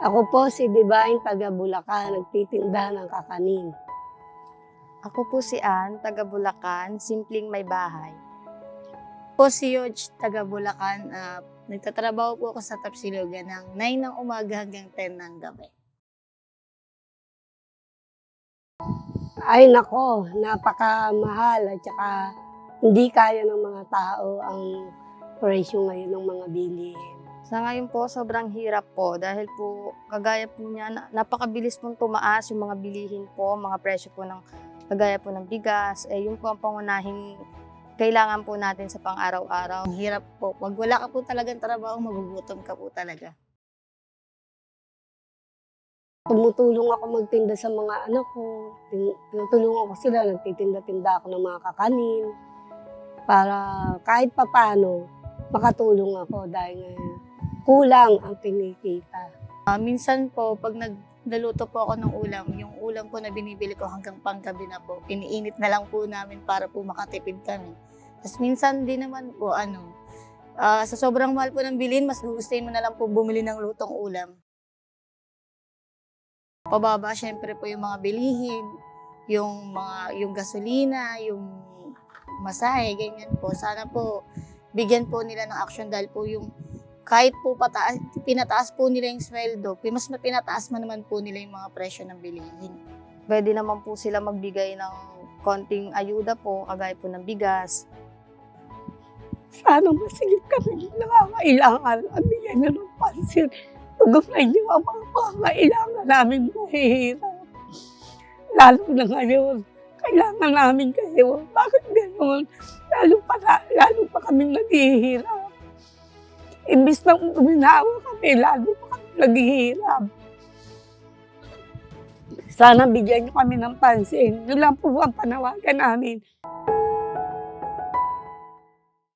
Ako po si Divine taga Bulacan, nagtitinda ng kakanin. Ako po si Ann, taga Bulacan, simpleng may bahay. po si Yoj, taga Bulacan. Ah, nagtatrabaho po ako sa Tapsilogan ng 9 ng umaga hanggang 10 ng gabi. Ay nako, napakamahal at saka hindi kaya ng mga tao ang presyo ngayon ng mga bilihin. Sa ngayon po, sobrang hirap po dahil po kagaya po niya, na- napakabilis pong tumaas yung mga bilihin po, mga presyo po ng kagaya po ng bigas. Eh, yun po ang pangunahing kailangan po natin sa pang-araw-araw. Ang hirap po. Pag wala ka po talagang trabaho, magugutom ka po talaga. Tumutulong ako magtinda sa mga anak ko. Tin- Tinutulungan ko sila, nagtitinda-tinda ako ng mga kakanin. Para kahit papano, makatulong ako dahil nga kulang ang kinikita. Ah, minsan po, pag nagdaluto po ako ng ulam, yung ulam po na binibili ko hanggang panggabi na po, iniinit na lang po namin para po makatipid kami. Tapos minsan din naman po, ano, ah, sa sobrang mahal po ng bilhin, mas gugustuhin mo na lang po bumili ng lutong ulam. Pababa syempre po yung mga bilihin, yung mga yung gasolina, yung masahe, ganyan po. Sana po bigyan po nila ng action dahil po yung kahit po pataas, pinataas po nila yung sweldo, mas pinataas man naman po nila yung mga presyo ng bilihin. Pwede naman po sila magbigay ng konting ayuda po, kagaya po ng bigas. Sana masigit kami nangangailangan at bigyan nyo ng pansin. Tugunan nyo ang mga pangangailangan namin mahihirap. Lalo na ngayon, kailangan namin kayo. Bakit gano'n? Lalo pa, na, lalo pa kami naghihirap. Imbis na uminawa kami, lalo pa kami naghihirap. Sana bigyan nyo kami ng pansin. Yun lang po ang panawagan namin.